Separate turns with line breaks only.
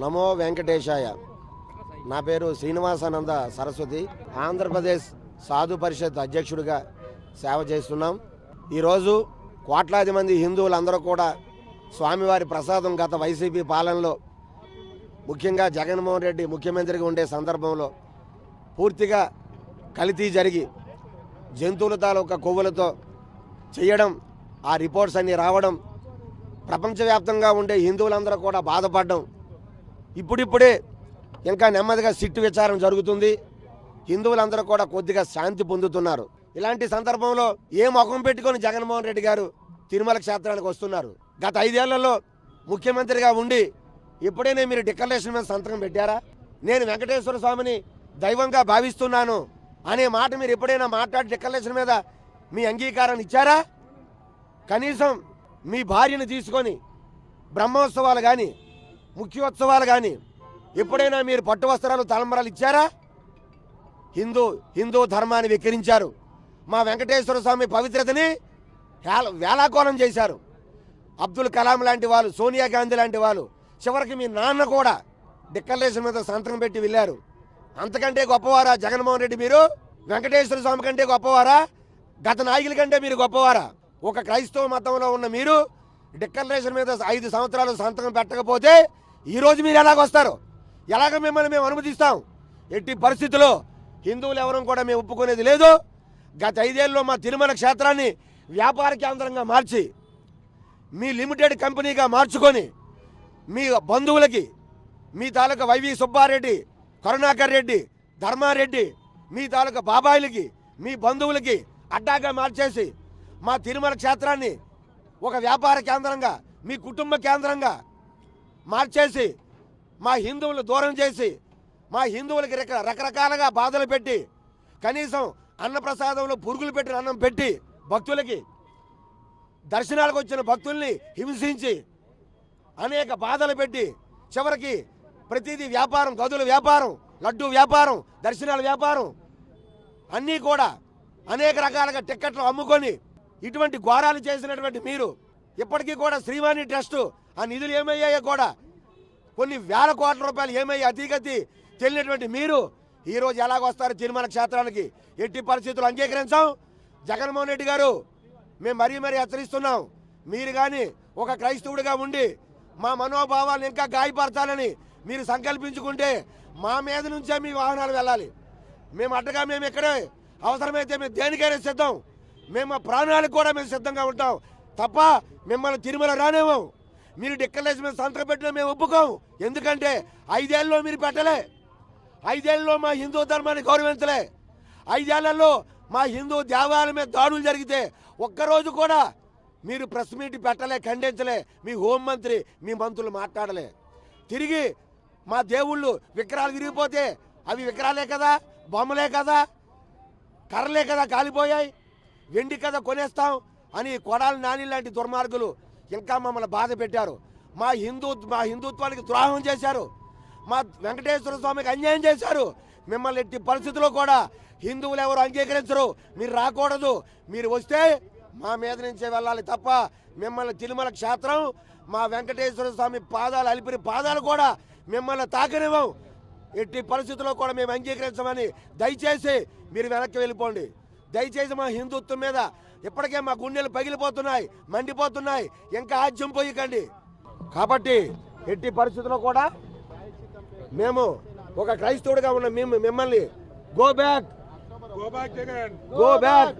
నమో వెంకటేశాయ. నా పేరు శ్రీనివాసానంద సరస్వతి. ఆంధ్రప్రదేశ్ సాధు పరిషత్ అధ్యక్షుడిగా సేవ చేస్తున్నాం. ఈరోజు కోట్లాది మంది హిందువులందరూ కూడా స్వామివారి ప్రసాదం గత వైసీపీ పాలనలో ముఖ్యంగా జగన్మోహన్ రెడ్డి ముఖ్యమంత్రిగా ఉండే సందర్భంలో పూర్తిగా కలితీ జరిగి జంతువుల తాలూకా కొవ్వులతో చేయడం ఆ రిపోర్ట్స్ అన్నీ రావడం ప్రపంచవ్యాప్తంగా ఉండే హిందువులందరూ కూడా బాధపడడం. ఇప్పుడిప్పుడే ఇంకా నెమ్మదిగా సిట్టు విచారణ జరుగుతుంది. హిందువులందరూ కూడా కొద్దిగా శాంతి పొందుతున్నారు. ఇలాంటి సందర్భంలో ఏ ముఖం పెట్టుకొని జగన్మోహన్ రెడ్డి గారు తిరుమల క్షేత్రానికి వస్తున్నారు? గత ఐదేళ్ళలో ముఖ్యమంత్రిగా ఉండి ఇప్పుడైనా మీరు డిక్లరేషన్ మీద సంతకం పెట్టారా? నేను వెంకటేశ్వర స్వామిని దైవంగా భావిస్తున్నాను అనే మాట మీరు ఎప్పుడైనా మాట్లాడి డిక్లరేషన్ మీద మీ అంగీకారాన్ని ఇచ్చారా? కనీసం మీ భార్యను తీసుకొని బ్రహ్మోత్సవాలు కానీ ముఖ్యోత్సవాలు కానీ ఎప్పుడైనా మీరు పట్టు వస్త్రాలు తలంబరాలు ఇచ్చారా? హిందూ హిందూ ధర్మాన్ని వెక్కిరించారు. మా వెంకటేశ్వర స్వామి పవిత్రతని వేల- వేలాకోలం చేశారు. అబ్దుల్ కలాం లాంటి వాళ్ళు సోనియా గాంధీ లాంటి వాళ్ళు చివరికి మీ నాన్న కూడా డిక్లరేషన్ మీద సంతకం పెట్టి వెళ్ళారు. అంతకంటే గొప్పవారా జగన్మోహన్ రెడ్డి మీరు? వెంకటేశ్వర స్వామి కంటే గొప్పవారా? గత నాయకుల కంటే మీరు గొప్పవారా? ఒక క్రైస్తవ మతంలో ఉన్న మీరు డిక్లరేషన్ మీద ఐదు సంవత్సరాలు సంతకం పెట్టకపోతే ఈరోజు మీరు ఎలాగొస్తారు ఎలాగ మిమ్మల్ని మేము అనుమతిస్తాం? ఎట్టి పరిస్థితుల్లో హిందువులు ఎవరూ కూడా మేము ఒప్పుకునేది లేదు. గత ఐదేళ్ళలో మా తిరుమల క్షేత్రాన్ని వ్యాపార కేంద్రంగా మార్చి మీ లిమిటెడ్ కంపెనీగా మార్చుకొని మీ బంధువులకి మీ తాలూకా వైవి సుబ్బారెడ్డి కరుణాకర్ రెడ్డి ధర్మారెడ్డి మీ తాలూకా బాబాయిలకి మీ బంధువులకి అడ్డాగా మార్చేసి మా తిరుమల క్షేత్రాన్ని ఒక వ్యాపార కేంద్రంగా మీ కుటుంబ కేంద్రంగా మార్చేసి మా హిందువులు దూరం చేసి మా హిందువులకి రకరకాలుగా బాధలు పెట్టి కనీసం అన్నప్రసాదంలో పురుగులు పెట్టిన అన్నం పెట్టి భక్తులకి దర్శనాలకు వచ్చిన భక్తుల్ని హింసించి అనేక బాధలు పెట్టి చివరికి ప్రతిదీ వ్యాపారం గదుల వ్యాపారం లడ్డు వ్యాపారం దర్శనాల వ్యాపారం అన్నీ కూడా అనేక రకాలుగా టిక్కెట్లు అమ్ముకొని ఇటువంటి ఘోరాలు చేసినటువంటి మీరు ఇప్పటికీ కూడా శ్రీవాణి ట్రస్ట్ ఆ నిధులు ఏమయ్యాయో కూడా కొన్ని వేల కోట్ల రూపాయలు ఏమయ్యి అతిగతి తెలియనటువంటి మీరు ఈరోజు ఎలాగొస్తారు తిరుమల క్షేత్రానికి? ఎట్టి పరిస్థితులు అంగీకరించాం? జగన్మోహన్ రెడ్డి గారు మేము మరీ మరీ హెచ్చరిస్తున్నాం. మీరు కానీ ఒక క్రైస్తవుడిగా ఉండి మా మనోభావాలను ఇంకా గాయపరచాలని మీరు సంకల్పించుకుంటే మా మీద నుంచే మీ వాహనాలు వెళ్ళాలి. మేము అడ్డగా మేము ఇక్కడే అవసరమైతే మేము దేనికైనా సిద్ధం. మేము మా ప్రాణాలకు కూడా మేము సిద్ధంగా ఉంటాం. తప్ప మిమ్మల్ని తిరుమల రానేమో. మీరు డిక్లరేషన్ మీద సంతకం పెట్టిన మేము ఒప్పుకోం. ఎందుకంటే ఐదేళ్ళలో మీరు పెట్టలే. ఐదేళ్ళలో మా హిందూ ధర్మాన్ని గౌరవించలే. ఐదేళ్ళలో మా హిందూ దేవాలయం మీద దాడులు జరిగితే ఒక్కరోజు కూడా మీరు ప్రెస్ మీట్ పెట్టలే ఖండించలే. మీ హోంమంత్రి మీ మంత్రులు మాట్లాడలే. తిరిగి మా దేవుళ్ళు విగ్రహాలు విరిగిపోతే అవి విగ్రహాలే కదా? బొమ్మలే కదా? కర్రలే కదా కాలిపోయాయి? వెండి కదా కొనేస్తాం అని కొడాలి నాని లాంటి దుర్మార్గులు ఇంకా మమ్మల్ని బాధ పెట్టారు. మా హిందూ మా హిందుత్వానికి ద్రోహం చేశారు. మా వెంకటేశ్వర స్వామికి అన్యాయం చేశారు. మిమ్మల్ని ఎట్టి పరిస్థితుల్లో కూడా హిందువులు ఎవరు అంగీకరించరు. మీరు రాకూడదు. మీరు వస్తే మా మీద నుంచే వెళ్ళాలి తప్ప మిమ్మల్ని తిరుమల క్షేత్రం మా వెంకటేశ్వర స్వామి పాదాలు అలిపిరి పాదాలు కూడా మిమ్మల్ని తాకనివ్వం. ఎట్టి పరిస్థితుల్లో కూడా మేము అంగీకరించమని దయచేసి మీరు వెనక్కి వెళ్ళిపోండి. దయచేసి మా హిందుత్వం మీద ఇప్పటికే మా గుండెలు పగిలిపోతున్నాయి మండిపోతున్నాయి ఇంకా ఆజ్యం పోయికండి కాబట్టి ఎట్టి పరిస్థితుల్లో కూడా మేము ఒక క్రైస్తవుడిగా ఉన్న మేము మిమ్మల్ని go back
back, Jagan.
Go back.